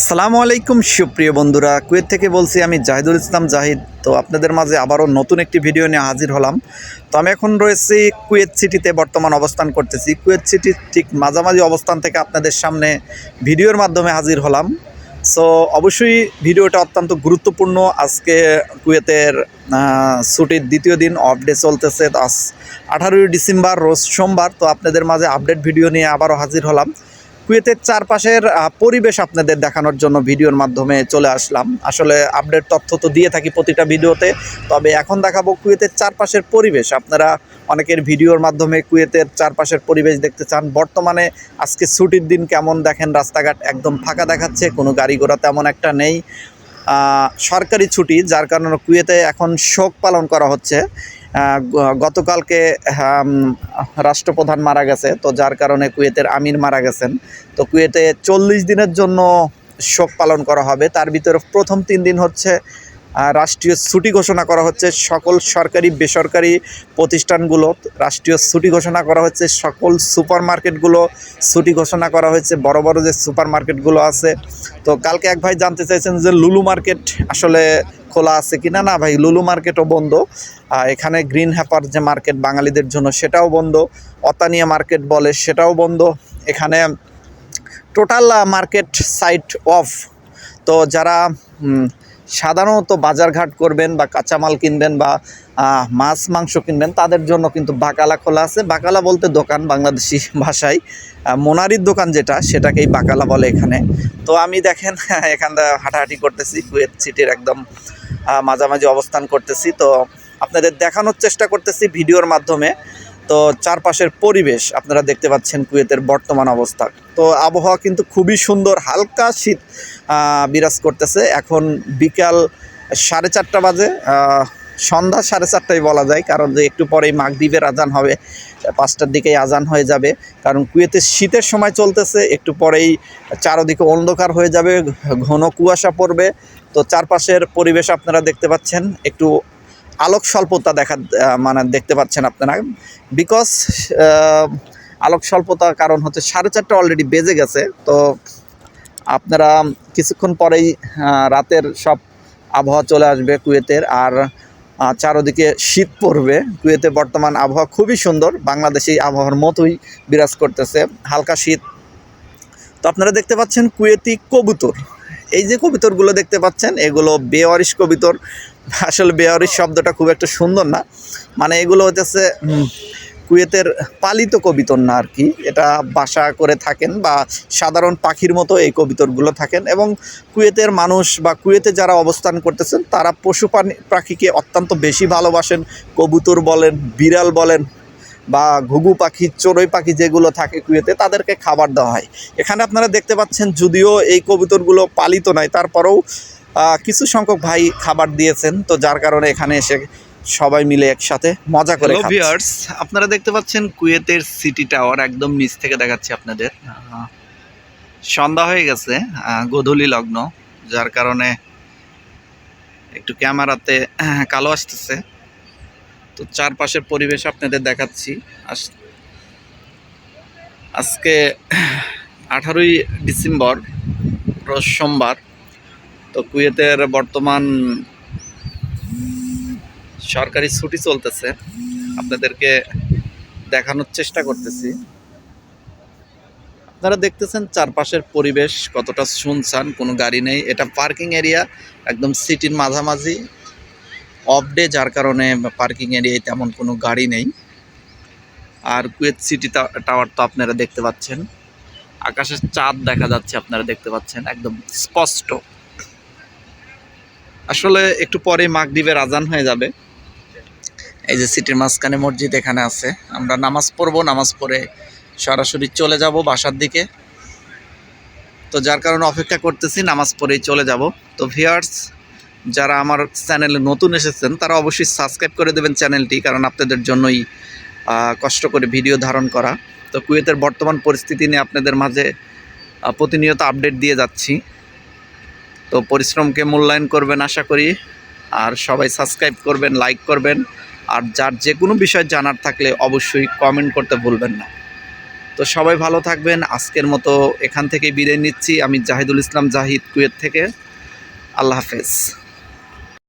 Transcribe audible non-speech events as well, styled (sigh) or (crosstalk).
আসসালামু আলাইকুম, সুপ্রিয় বন্ধুরা। কুয়েত থেকে বলছি আমি জাহিদুল ইসলাম জাহিদ। তো আপনাদের মাঝে আবারও নতুন একটি ভিডিও নিয়ে হাজির হলাম। তো আমি এখন রয়েছি কুয়েত সিটিতে বর্তমান অবস্থান করতেছি। কুয়েত সিটির ঠিক মাঝামাঝি অবস্থান থেকে আপনাদের সামনে ভিডিওর মাধ্যমে হাজির হলাম। সো, অবশ্যই ভিডিওটা অত্যন্ত গুরুত্বপূর্ণ। আজকে কুয়েতের ছুটির দ্বিতীয় দিন অফ ডে চলতেছে। আঠারোই ডিসেম্বর, রোজ সোমবার। তো আপনাদের মাঝে আপডেট ভিডিও নিয়ে আবারও হাজির হলাম। কুয়েতের চারপাশের পরিবেশ আপনাদের দেখানোর জন্য ভিডিওর মাধ্যমে চলে আসলাম। আসলে আপডেট তথ্য তো দিয়ে থাকি প্রতিটা ভিডিওতে, তবে এখন দেখাবো কুয়েতের চারপাশের পরিবেশ। আপনারা অনেকের ভিডিওর মাধ্যমে কুয়েতের চারপাশের পরিবেশ দেখতে চান। বর্তমানে আজকে ছুটির দিন কেমন দেখেন? রাস্তাঘাট একদম ফাঁকা দেখাচ্ছে, কোনো গাড়ি ঘোড়া তেমন একটা নেই। সরকারি ছুটি, যার কারণে কুয়েতে এখন শোক পালন করা হচ্ছে। গতকালকে রাষ্ট্রপ্রধান মারা গেছে, তো যার কারণে কুয়েতের আমির মারা গেছেন। তো কুয়েতে চল্লিশ দিনের জন্য শোক পালন করা হবে। তার ভিতরে প্রথম তিন দিন হচ্ছে রাষ্ট্রীয় ছুটি ঘোষণা করা হচ্ছে সকল সরকারি, বেসরকারি প্রতিষ্ঠানগুলো। রাষ্ট্রীয় ছুটি ঘোষণা করা হচ্ছে সকল সুপার মার্কেটগুলো ছুটি ঘোষণা করা হয়েছে বড় বড় যে সুপার মার্কেটগুলো আছে। তো কালকে এক ভাই জানতে চাইছেন যে লুলু মার্কেট আসলে খোলা আছে কিনা? না ভাই, লুলু মার্কেটও বন্ধ। এখানে গ্রিন হ্যাপার যে মার্কেট বাঙালিদের জন্য সেটাও বন্ধ। অতানিয়া মার্কেট বলে সেটাও বন্ধ। এখানে টোটাল মার্কেট সাইট অফ। তো যারা সাধারণত বাজারঘাট করবেন বা কাঁচামাল কিনবেন বা মাছ, মাংস কিনবেন, তাদের জন্য কিন্তু বাকালা খোলা আছে। বাকালা বলতে দোকান বাংলাদেশি (laughs) ভাষায়। মোনারির দোকান যেটা, সেটাকেই বাকালা বলে এখানে। তো আমি দেখেন (laughs) এখানটা হাঁটাহাঁটি করতেছি, কুয়েত সিটির একদম মাঝামাঝি অবস্থান করতেছি। তো আপনাদের দেখানোর চেষ্টা করতেছি ভিডিওর মাধ্যমে। তো চারপাশের পরিবেশ আপনারা দেখতে পাচ্ছেন কুয়েতের বর্তমান অবস্থা। তো আবহাওয়া কিন্তু খুবই সুন্দর, হালকা শীত বিরাজ করতেছে। এখন বিকাল সাড়ে চারটা বাজে সন্ধ্যা সাড়ে চারটায় বলা যায়, কারণ যে একটু পরেই মাগদ্বীপের আজান হবে, পাঁচটার দিকেই আজান হয়ে যাবে। কারণ কুয়েতে শীতের সময় চলতেছে, একটু পরেই চারদিকে অন্ধকার হয়ে যাবে, ঘন কুয়াশা পড়বে তো চারপাশের পরিবেশ আপনারা দেখতে পাচ্ছেন। একটু আলোক স্বল্পতা দেখা মানে দেখতে পাচ্ছেন আপনারা। বিকজ আলোক স্বল্পতার কারণ হচ্ছে সাড়ে চারটা অলরেডি বেজে গেছে। তো আপনারা কিছুক্ষণ পরেই রাতের সব আবহাওয়া চলে আসবে কুয়েতের। আর চারদিকে শীত পড়বে। কুয়েতে বর্তমান আবহাওয়া খুবই সুন্দর। বাংলাদেশি আবহাওয়ার মতোই বিরাজ করতেছে। হালকা শীত। তো আপনারা দেখতে পাচ্ছেন কুয়েতি কবুতর। এই যে কবিতরগুলো দেখতে পাচ্ছেন, এগুলো বেওয়ারিশ কবিতর। আসলে বেওয়ারিশ শব্দটা খুব একটা সুন্দর না। মানে এগুলো হচ্ছে কুয়েতের পালিত কবিতর না আর কি। এটা বাসা করে থাকেন বা সাধারণ পাখির মতো এই কবিতরগুলো থাকেন এবং কুয়েতের মানুষ বা কুয়েতে যারা অবস্থান করতেছেন, তারা পশু পাখিকে অত্যন্ত বেশি ভালোবাসেন। কবুতর বলেন, বিড়াল বলেন বা ঘুঘু পাখি চড়ুই পাখি যেগুলো থাকে কুয়েতে তাদেরকে খাবার দেওয়া হয়। এখানে আপনারা দেখতে পাচ্ছেন যদিও এই কবুতরগুলো পালিত নয় তারপরেও কিছু সংখ্যক ভাই খাবার দিয়েছেন। তো যার কারণে এখানে এসে সবাই মিলে একসাথে মজা করে ভিউয়ার্স আপনারা দেখতে পাচ্ছেন কুয়েতের সিটি টাওয়ার একদম নিচ থেকে দেখাচ্ছি আপনাদের। সন্ধ্যা হয়ে গেছে গোধূলি লগ্ন যার কারণে একটু ক্যামেরাতে কালো আসতেছে। তো চারপাশের পরিবেশ আপনাদের দেখাচ্ছি। আজকে আঠারোই ডিসেম্বর, রোজ সোমবার, তো কুয়েতের বর্তমান সরকারি ছুটি চলতেছে। আপনাদেরকে দেখানোর চেষ্টা করতেছি। আপনারা দেখতেছেন চারপাশের পরিবেশ কতটা শুনছান কোনো গাড়ি নেই। এটা পার্কিং এরিয়া, একদম সিটির মাঝামাঝি। অফ ডে যার কারণে পার্কিং এরিয়ায় তেমন কোনো গাড়ি নেই। আর কুয়েত সিটি টাওয়ার তো আপনারা দেখতে পাচ্ছেন। আকাশের চাঁদ দেখা যাচ্ছে, আপনারা দেখতে পাচ্ছেন। একদম স্পষ্ট। আসলে একটু পরে মাগদ্বীপের আজান হয়ে যাবে। এই যে সিটির মাঝখানে মসজিদ এখানে আছে। আমরা নামাজ পড়ব, নামাজ পড়ে সরাসরি চলে যাব বাসার দিকে। তো যার কারণে অপেক্ষা করতেছি, নামাজ পড়েই চলে যাব। তো ভিউয়ার্স যারা আমার চ্যানেলে নতুন এসেছেন, তারা অবশ্যই সাবস্ক্রাইব করে দেবেন চ্যানেলটি, কারণ আপনাদের জন্যই কষ্ট করে ভিডিও ধারণ করা। তো কুয়েতের বর্তমান পরিস্থিতি নিয়ে আপনাদের মাঝে প্রতিনিয়ত আপডেট দিয়ে যাচ্ছি। তো পরিশ্রমকে মূল্যায়ন করবেন আশা করি, আর সবাই সাবস্ক্রাইব করবেন, লাইক করবেন, আর যার যে কোনো বিষয় জানার থাকলে অবশ্যই কমেন্ট করতে ভুলবেন না। তো সবাই ভালো থাকবেন, আজকের মতো এখান থেকে বিদায় নিচ্ছি। আমি জাহিদুল ইসলাম জাহিদ কুয়েত থেকে। আল্লাহ হাফেজ।